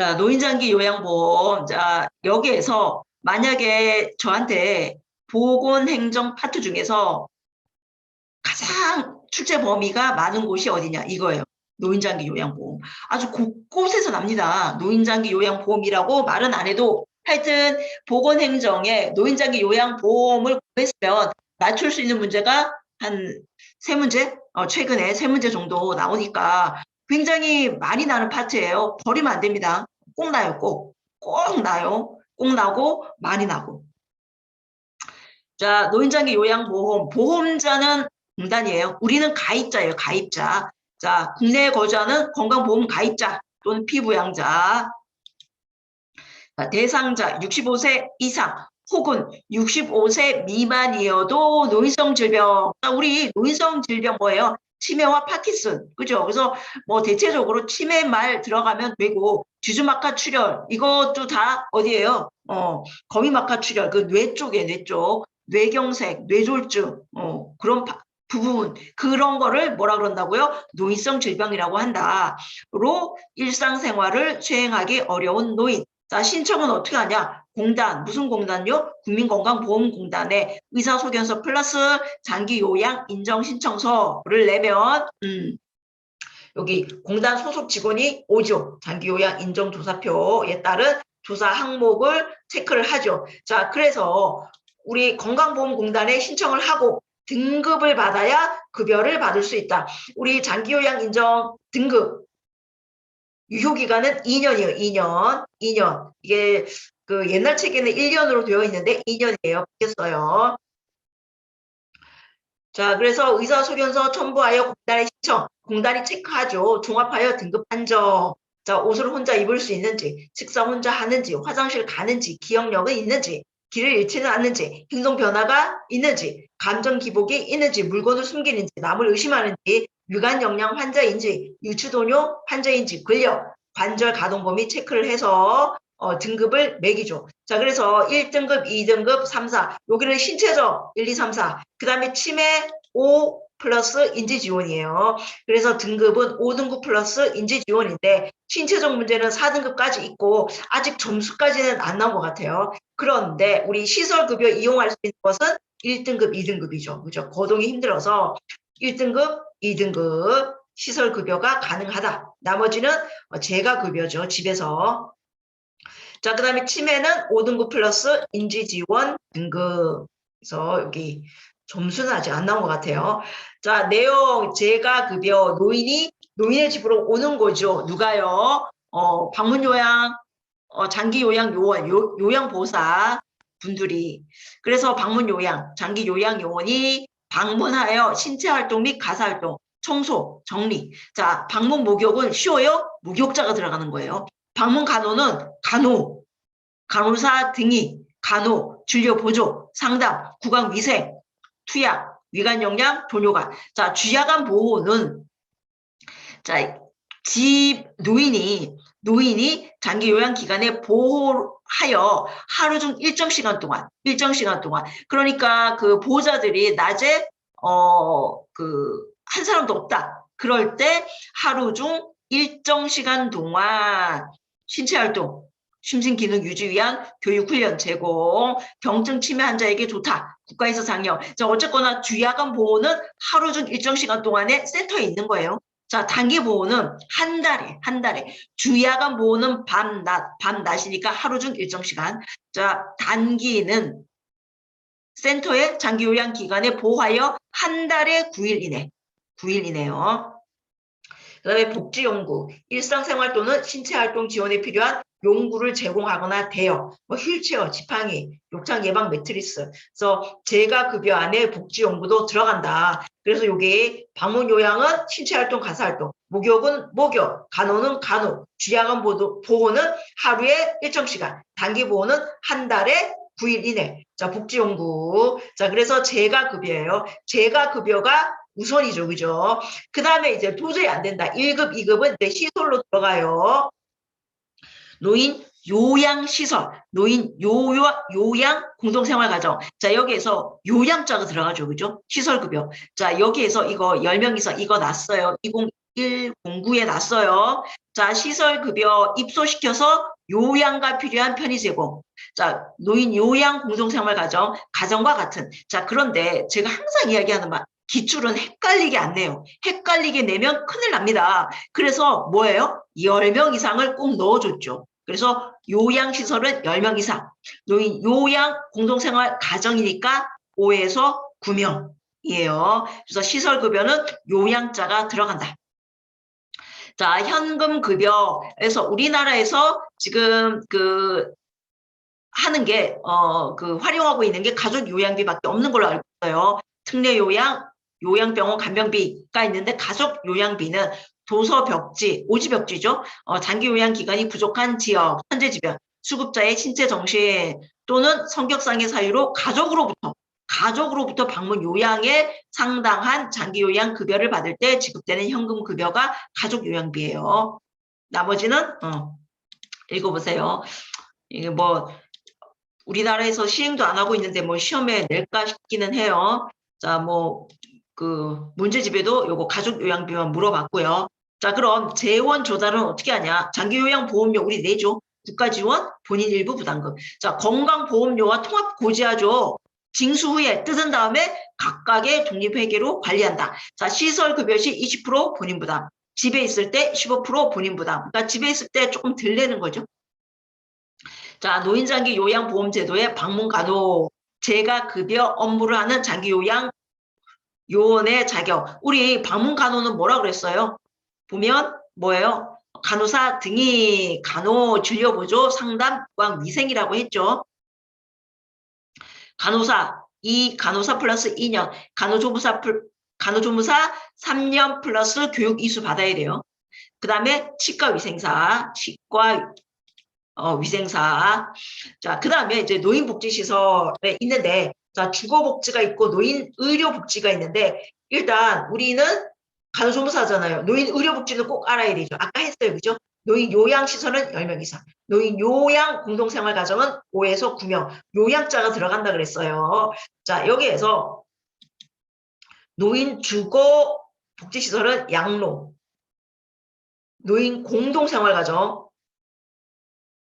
자, 노인장기 요양보험. 자, 여기에서 만약에 저한테 보건행정 파트 중에서 가장 출제 범위가 많은 곳이 어디냐 이거예요. 노인장기 요양보험. 아주 곳곳에서 납니다. 노인장기 요양보험이라고 말은 안 해도 하여튼 보건행정에 노인장기 요양보험을 구했으면 맞출 수 있는 문제가 한 세 문제? 어, 최근에 세 문제 정도 나오니까 굉장히 많이 나는 파트예요. 버리면 안 됩니다. 꼭 나요, 꼭. 꼭 나요. 꼭 나고 많이 나고. 자, 노인장기 요양보험. 보험자는 공단이에요. 우리는 가입자예요, 가입자. 자, 국내에 거주하는 건강보험 가입자 또는 피부양자. 자, 대상자 65세 이상 혹은 65세 미만이어도 노인성 질병. 자, 우리 노인성 질병 뭐예요? 치매와 파킨슨. 그죠? 그래서 뭐 대체적으로 치매 말 들어가면 되고 주주막하 출혈 이것도 다 어디예요? 어, 거미막하 출혈 그 뇌 쪽에 뇌 쪽. 뇌경색, 뇌졸중, 어, 그런 파- 부분, 그런 거를 뭐라 그런다고요? 노인성 질병이라고 한다.로 일상생활을 수행하기 어려운 노인. 자, 신청은 어떻게 하냐? 공단, 무슨 공단요? 국민건강보험공단에 의사소견서 플러스 장기요양 인정신청서를 내면, 음, 여기 공단 소속 직원이 오죠. 장기요양 인정조사표에 따른 조사 항목을 체크를 하죠. 자, 그래서 우리 건강보험공단에 신청을 하고 등급을 받아야 급여를 받을 수 있다. 우리 장기요양 인정 등급 유효 기간은 2년이에요. 2년. 2년. 이게 그 옛날 책에는 1년으로 되어 있는데 2년이에요. 바뀌었어요. 자, 그래서 의사소견서 첨부하여 공단에 신청. 공단이 체크하죠. 종합하여 등급 판정. 자, 옷을 혼자 입을 수 있는지, 식사 혼자 하는지, 화장실 가는지, 기억력은 있는지, 길을 잃지는 않는지, 행동 변화가 있는지, 감정 기복이 있는지, 물건을 숨기는지, 남을 의심하는지, 유관 영양 환자인지, 유추도뇨 환자인지, 근력, 관절 가동 범위 체크를 해서 어, 등급을 매기죠. 자, 그래서 1등급, 2등급, 3, 4. 여기는 신체적 1, 2, 3, 4. 그 다음에 치매 5 플러스 인지 지원이에요. 그래서 등급은 5등급 플러스 인지 지원인데 신체적 문제는 4등급까지 있고 아직 점수까지는 안 나온 것 같아요. 그런데 우리 시설급여 이용할 수 있는 것은 1등급, 2등급이죠. 그죠? 거동이 힘들어서 1등급, 2등급 시설급여가 가능하다. 나머지는 재가급여죠. 집에서. 자, 그 다음에 치매는 5등급 플러스 인지지원 등급. 그래서 여기 점수는 아직 안 나온 것 같아요. 자, 내용, 재가급여, 노인이 노인의 집으로 오는 거죠. 누가요? 어, 방문 요양, 어, 장기 요양 요원, 요, 요양보호사 분들이. 그래서 방문 요양, 장기 요양 요원이 방문하여 신체 활동 및 가사 활동, 청소, 정리. 자, 방문 목욕은 쉬워요? 목욕자가 들어가는 거예요. 방문 간호는 간호, 간호사 등이 간호, 진료 보조, 상담, 구강 위생, 투약, 위관 영양, 돈요관. 자, 주야간 보호는 자, 집 노인이 노인이 장기 요양 기간에 보호하여 하루 중 일정 시간 동안 일정 시간 동안 그러니까 그 보호자들이 낮에 어 그 한 사람도 없다. 그럴 때 하루 중 일정 시간 동안 신체 활동 심신 기능 유지 위한 교육 훈련 제공, 경증 치매 환자에게 좋다. 국가에서 장려. 자, 어쨌거나 주야간 보호는 하루 중 일정 시간 동안에 센터에 있는 거예요. 자, 단기 보호는 한 달에, 한 달에. 주야간 보호는 밤, 낮, 밤, 낮이니까 하루 중 일정 시간. 자, 단기는 센터에 장기 요양 기간에 보호하여 한 달에 9일 이내. 9일 이내요. 그 다음에 복지연구, 일상생활 또는 신체활동 지원에 필요한 용구를 제공하거나 대여, 뭐 휠체어, 지팡이, 욕창 예방 매트리스. 그래서 재가 급여 안에 복지 연구도 들어간다. 그래서 이게 방문 요양은 신체 활동, 가사 활동, 목욕은 목욕, 간호는 간호, 주야간 보호는 하루에 일정 시간, 단기 보호는 한 달에 9일 이내. 자, 복지 연구. 자, 그래서 재가 급여예요. 재가 급여가 우선이죠, 그죠? 그 다음에 이제 도저히 안 된다. 1급, 2급은 이제 시설로 들어가요. 노인 요양시설, 노인 요 요, 요양 공동생활가정. 자, 여기에서 요양자가 들어가죠. 그죠? 시설급여. 자, 여기에서 이거 10명이서 이거 났어요. 20, 0109에 났어요. 자, 시설급여 입소시켜서 요양과 필요한 편의 제공. 자, 노인 요양 공동생활 가정, 가정과 같은. 자, 그런데 제가 항상 이야기하는 말, 기출은 헷갈리게 안 내요. 헷갈리게 내면 큰일 납니다. 그래서 뭐예요? 10명 이상을 꼭 넣어줬죠. 그래서 요양시설은 10명 이상. 노인 요양 공동생활 가정이니까 5에서 9명이에요. 그래서 시설급여는 요양자가 들어간다. 자, 현금급여에서 우리나라에서 지금 그 하는 게, 어, 그 활용하고 있는 게 가족 요양비밖에 없는 걸로 알고 있어요. 특례 요양, 요양병원 간병비가 있는데 가족 요양비는 도서 벽지, 오지 벽지죠. 어, 장기 요양 기간이 부족한 지역, 현재 지변, 수급자의 신체 정신 또는 성격상의 사유로 가족으로부터 가족으로부터 방문 요양에 상당한 장기 요양 급여를 받을 때 지급되는 현금 급여가 가족 요양비예요. 나머지는 어, 읽어보세요. 이게 뭐 우리나라에서 시행도 안 하고 있는데 뭐 시험에 낼까 싶기는 해요. 자, 뭐 그 문제집에도 요거 가족 요양비만 물어봤고요. 자, 그럼 재원 조달은 어떻게 하냐? 장기 요양 보험료 우리 내죠. 국가 지원, 본인 일부 부담금. 자, 건강보험료와 통합 고지하죠. 징수 후에 뜯은 다음에 각각의 독립회계로 관리한다. 자, 시설 급여 시 20% 본인 부담. 집에 있을 때 15% 본인 부담. 그러니까 집에 있을 때 조금 덜 내는 거죠. 자, 노인장기 요양보험제도의 방문 간호, 재가 급여 업무를 하는 장기 요양 요원의 자격. 우리 방문 간호는 뭐라 그랬어요? 보면 뭐예요? 간호사 등이 간호 진료 보조 상담 구강 위생이라고 했죠. 간호사 이 간호사 플러스 2년 간호조무사 플- 간호조무사 3년 플러스 교육 이수 받아야 돼요. 그 다음에 치과 위생사 치과 어, 위생사 자그 다음에 이제 노인복지시설에 있는데 자 주거복지가 있고 노인 의료복지가 있는데 일단 우리는 간호조무사잖아요. 노인 의료복지도 꼭 알아야 되죠. 아까 했어요. 그죠? 노인 요양시설은 10명 이상. 노인 요양 공동생활가정은 5에서 9명. 요양자가 들어간다 그랬어요. 자, 여기에서 노인 주거 복지시설은 양로. 노인 공동생활가정.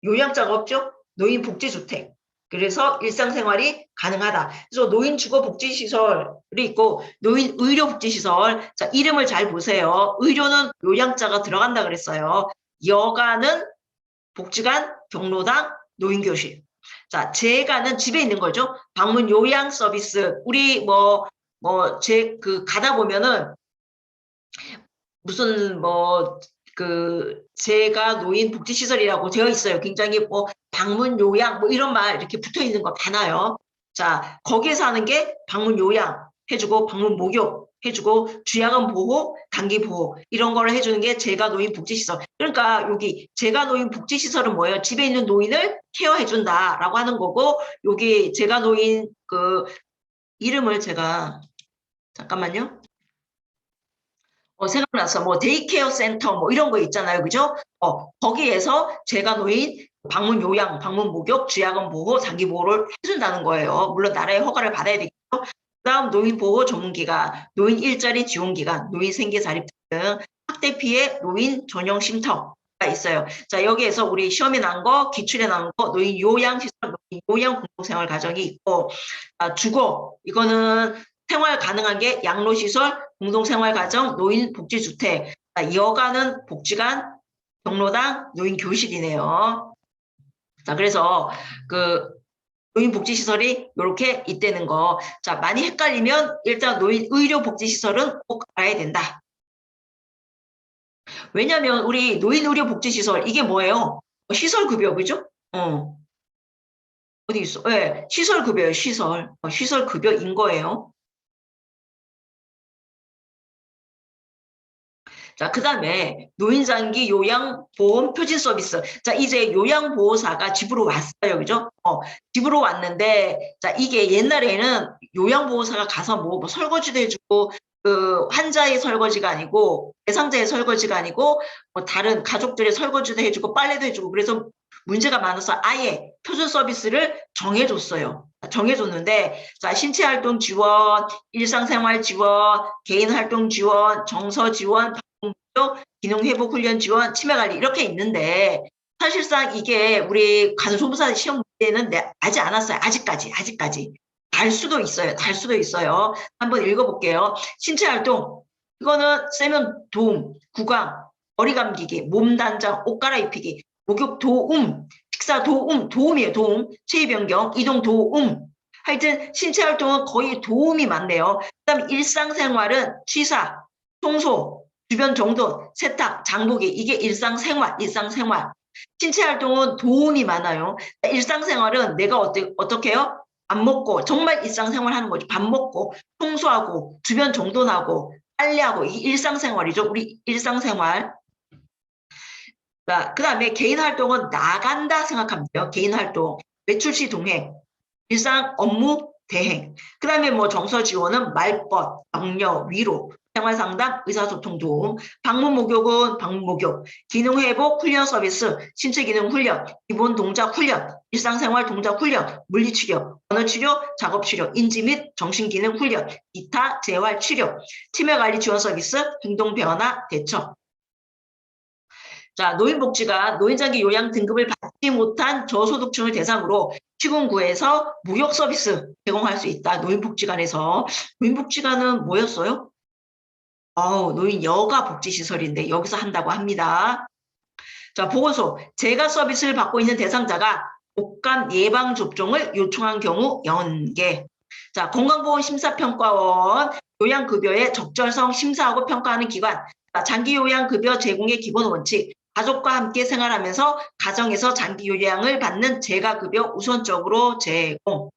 요양자가 없죠? 노인 복지주택. 그래서 일상생활이 가능하다. 그래서 노인 주거 복지 시설이 있고 노인 의료 복지 시설. 자, 이름을 잘 보세요. 의료는 요양자가 들어간다 그랬어요. 여가는 복지관, 경로당, 노인교실. 자, 재가는 집에 있는 거죠. 방문 요양 서비스. 우리 뭐, 뭐, 제, 그, 가다 보면은 무슨 뭐, 그, 재가 노인 복지시설이라고 되어 있어요. 굉장히 뭐, 방문 요양, 뭐 이런 말 이렇게 붙어 있는 거 많아요. 자, 거기에서 하는 게 방문 요양 해주고, 방문 목욕 해주고, 주야간 보호, 단기 보호, 이런 거를 해주는 게 재가 노인 복지시설. 그러니까 여기 재가 노인 복지시설은 뭐예요? 집에 있는 노인을 케어해준다라고 하는 거고, 여기 재가 노인 그 이름을 제가, 잠깐만요. 어, 생각났어. 뭐 데이케어 센터 뭐 이런 거 있잖아요. 그죠? 어, 거기에서 재가 노인 방문 요양, 방문 목욕, 주야간 보호, 장기 보호를 해준다는 거예요. 물론 나라의 허가를 받아야 되겠죠. 그다음 노인 보호 전문기관, 노인 일자리 지원기관, 노인 생계 자립 등 학대 피해 노인 전용 쉼터가 있어요. 자 여기에서 우리 시험에 나온 거, 기출에 나온 거, 노인 요양 시설, 노인 요양 공동생활 가정이 있고, 아, 주거 이거는 생활 가능한 게 양로 시설, 공동생활 가정, 노인 복지주택, 자, 여가는 복지관, 경로당, 노인 교실이네요. 자 그래서 그 노인 복지 시설이 이렇게 있다는 거. 자, 많이 헷갈리면 일단 노인 의료 복지 시설은 꼭 알아야 된다. 왜냐면 우리 노인 의료 복지 시설 이게 뭐예요? 시설 급여 그죠? 어. 어디 있어? 예, 네, 시설 급여요, 시설. 어, 시설 급여인 거예요. 자, 그 다음에 노인장기 요양보험 표진 서비스. 자, 이제 요양보호사가 집으로 왔어요. 그죠? 어, 집으로 왔는데, 자, 이게 옛날에는 요양보호사가 가서 뭐, 뭐 설거지도 해주고, 그 환자의 설거지가 아니고, 대상자의 설거지가 아니고, 뭐 다른 가족들의 설거지도 해주고, 빨래도 해주고, 그래서 문제가 많아서 아예 표준 서비스를 정해줬어요. 정해줬는데, 자, 신체 활동 지원, 일상생활 지원, 개인 활동 지원, 정서 지원, 기능 회복 훈련 지원 치매 관리 이렇게 있는데 사실상 이게 우리 간호조무사 시험 문제는 내- 나지 않았어요. 아직까지 아직까지 달 수도 있어요. 달 수도 있어요. 한번 읽어볼게요. 신체 활동 이거는 세면 도움, 구강, 머리 감기기, 몸 단장, 옷 갈아입히기, 목욕 도움, 식사 도움, 도움이에요. 도움, 체위 변경, 이동 도움. 하여튼 신체 활동은 거의 도움이 많네요. 그다음 일상생활은 취사, 청소, 주변 정돈, 세탁, 장보기 이게 일상생활, 일상생활. 신체 활동은 도움이 많아요. 일상생활은 내가 어떻게 어떻게 해요? 밥 먹고 정말 일상생활 하는 거죠. 밥 먹고 청소하고 주변 정돈하고 빨래하고 이 일상생활이죠. 우리 일상생활. 자, 그다음에 개인 활동은 나간다 생각하면 돼요. 개인 활동, 외출 시 동행, 일상 업무 대행. 그 다음에 뭐 정서 지원은 말벗, 격려, 위로, 생활 상담, 의사소통 도움, 방문 목욕은 방문 목욕, 기능 회복 훈련 서비스, 신체 기능 훈련, 기본 동작 훈련, 일상생활 동작 훈련, 물리 치료, 언어 치료, 작업 치료, 인지 및 정신 기능 훈련, 기타 재활 치료, 치매 관리 지원 서비스, 행동 변화 대처. 자, 노인복지가 노인장기 요양 등급을 받지 못한 저소득층을 대상으로 시군구에서 무역 서비스 제공할 수 있다. 노인복지관에서. 노인복지관은 뭐였어요? 아우, 노인 여가 복지시설인데 여기서 한다고 합니다. 자, 보건소. 재가 서비스를 받고 있는 대상자가 독감 예방 접종을 요청한 경우 연계. 자, 건강보험심사평가원 요양급여의 적절성 심사하고 평가하는 기관. 자, 장기 요양급여 제공의 기본 원칙. 가족과 함께 생활하면서 가정에서 장기 요양을 받는 재가급여 우선적으로 제공.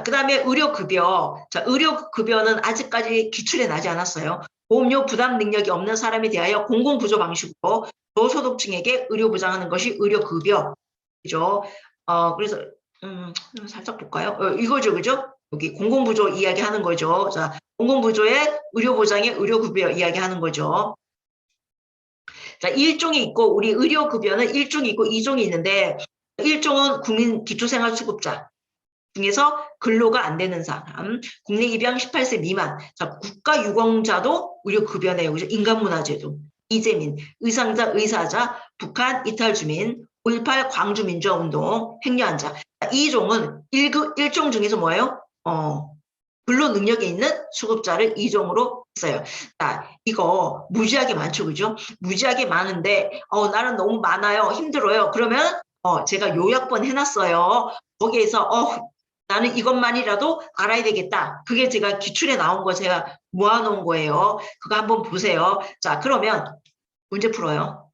그 다음에 의료급여. 자, 의료급여는 아직까지 기출에 나지 않았어요. 보험료 부담 능력이 없는 사람에 대하여 공공부조 방식으로 저소득층에게 의료 보장하는 것이 의료급여. 그죠? 어, 그래서, 음, 살짝 볼까요? 어, 이거죠, 그죠? 여기 공공부조 이야기 하는 거죠. 자, 공공부조의 의료보장의 의료급여 이야기 하는 거죠. 자, 1종이 있고, 우리 의료급여는 1종이 있고 2종이 있는데, 1종은 국민 기초생활수급자 중에서 근로가 안 되는 사람, 국내 입양 18세 미만, 자, 국가 유공자도 의료 급여네요. 그죠? 인간문화재도. 이재민, 의상자, 의사자, 북한 이탈 주민, 5.18 광주민주화운동, 행여한자. 자, 2종은 1급, 1종 중에서 뭐예요? 어, 근로 능력이 있는 수급자를 2종으로 했어요. 자, 이거 무지하게 많죠, 그죠? 무지하게 많은데, 어, 나는 너무 많아요. 힘들어요. 그러면, 어, 제가 요약본 해놨어요. 거기에서, 어, 나는 이것만이라도 알아야 되겠다. 그게 제가 기출에 나온 거 제가 모아놓은 거예요. 그거 한번 보세요. 자, 그러면 문제 풀어요.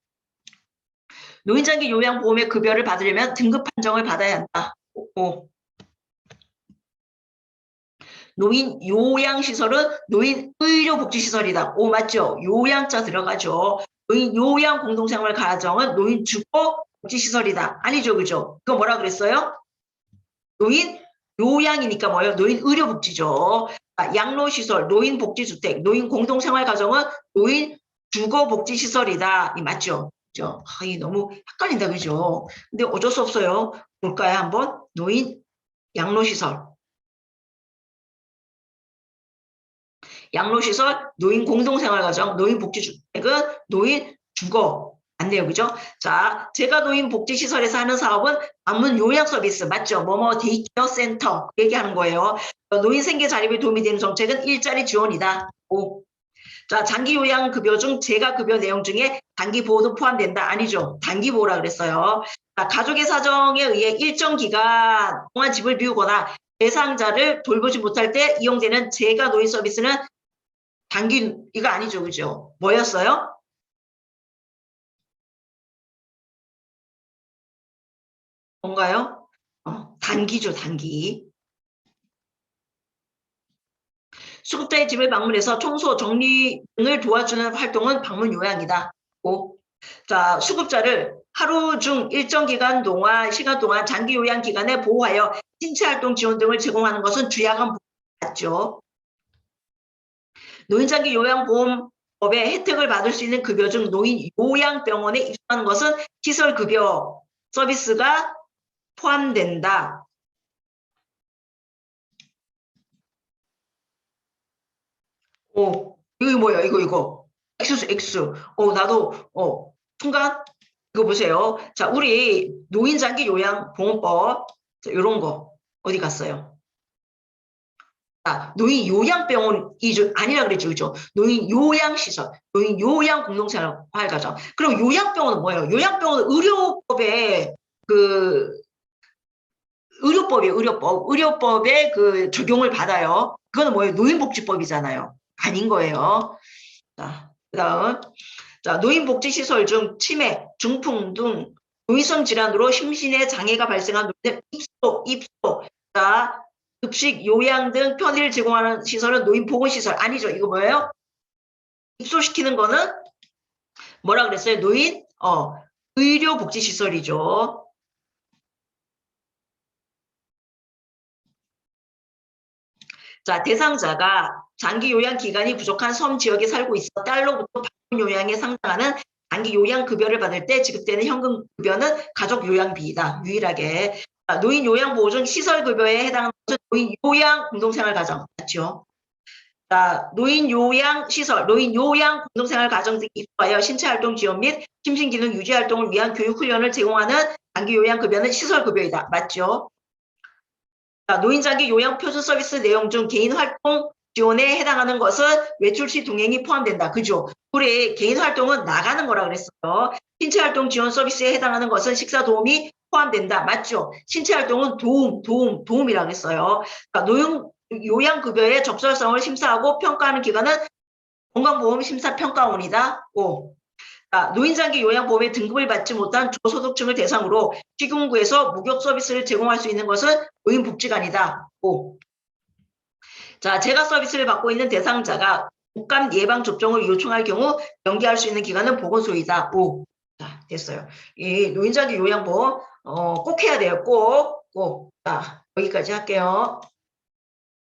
노인장기 요양보험의 급여를 받으려면 등급 판정을 받아야 한다. 오. 노인 요양시설은 노인 의료복지시설이다. 오, 맞죠? 요양자 들어가죠. 노인 요양 공동생활 가정은 노인 주거 복지시설이다. 아니죠, 그죠? 그거 뭐라 그랬어요? 노인 요양이니까 뭐예요? 노인 의료복지죠. 아, 양로시설, 노인복지주택, 노인 공동생활 가정은 노인 주거복지시설이다. 이 맞죠? 그죠? 아, 이 너무 헷갈린다, 그죠? 근데 어쩔 수 없어요. 볼까요, 한번? 노인 양로시설. 양로시설, 노인 공동생활가정, 노인 복지주택은 노인 주거 안 돼요, 그죠? 자, 제가 노인 복지시설에서 하는 사업은 방문 요양 서비스 맞죠? 뭐뭐 데이케어 센터 얘기하는 거예요. 노인 생계 자립에 도움이 되는 정책은 일자리 지원이다. 오. 자, 장기 요양 급여 중 재가 급여 내용 중에 단기 보호도 포함된다. 아니죠. 단기 보호라 그랬어요. 자, 가족의 사정에 의해 일정 기간 동안 집을 비우거나 대상자를 돌보지 못할 때 이용되는 재가 노인 서비스는 단기 이거 아니죠, 그죠? 뭐였어요? 뭔가요? 어, 단기죠, 단기. 수급자의 집을 방문해서 청소, 정리 등을 도와주는 활동은 방문 요양이다. 고. 자, 수급자를 하루 중 일정 기간 동안, 시간 동안 장기 요양 기간에 보호하여 신체 활동 지원 등을 제공하는 것은 주야간 맞죠. 노인 장기 요양 보험 법의 혜택을 받을 수 있는 급여 중 노인 요양병원에 입소하는 것은 시설 급여 서비스가 포함된다. 오, 이거 뭐야? 이거 이거 X X. 어 나도 어 순간 이거 보세요. 자 우리 노인 장기 요양 보험법 자, 이런 거 어디 갔어요? 아, 노인 요양병원이 죠 아니라 그랬죠, 그죠? 노인 요양시설, 노인 요양 공동생활 과정. 그럼 요양병원은 뭐예요? 요양병원은 의료법에 그 의료법이에요, 의료법. 의료법에 그 적용을 받아요. 그거는 뭐예요? 노인복지법이잖아요. 아닌 거예요. 자, 그 다음 자 노인복지시설 중 치매, 중풍 등 노인성 질환으로 심신의 장애가 발생한 노인들 입소, 입소. 자, 급식, 요양 등 편의를 제공하는 시설은 노인보건시설 아니죠. 이거 뭐예요? 입소시키는 거는 뭐라 그랬어요? 노인 어 의료복지시설이죠. 자, 대상자가 장기 요양 기간이 부족한 섬 지역에 살고 있어 딸로부터 방문 요양에 상당하는 장기 요양 급여를 받을 때 지급되는 현금 급여는 가족 요양비이다. 유일하게 자, 노인 요양 보호 중 시설 급여에 해당하는 것은 노인 요양 공동생활 가정 맞죠? 자, 노인 요양 시설, 노인 요양 공동생활 가정 등에 입소하여 신체 활동 지원 및 심신 기능 유지 활동을 위한 교육 훈련을 제공하는 장기 요양 급여는 시설 급여이다. 맞죠? 자, 노인 장기 요양 표준 서비스 내용 중 개인 활동 지원에 해당하는 것은 외출 시 동행이 포함된다. 그죠? 우리 개인 활동은 나가는 거라 그랬어요. 신체 활동 지원 서비스에 해당하는 것은 식사 도움이 포함된다. 맞죠? 신체 활동은 도움, 도움, 도움이라 그랬어요. 그러니까 노용 요양급여의 적절성을 심사하고 평가하는 기관은 건강보험심사평가원이다. 오. 자, 노인장기 요양보험에 등급을 받지 못한 저소득층을 대상으로 시군구에서 목욕 서비스를 제공할 수 있는 것은 노인복지관이다. 오. 자, 제가 서비스를 받고 있는 대상자가 독감 예방 접종을 요청할 경우 연계할 수 있는 기관은 보건소이다. 오. 자, 됐어요. 이 노인장기 요양보험 어, 꼭 해야 돼요. 꼭, 꼭. 자, 여기까지 할게요.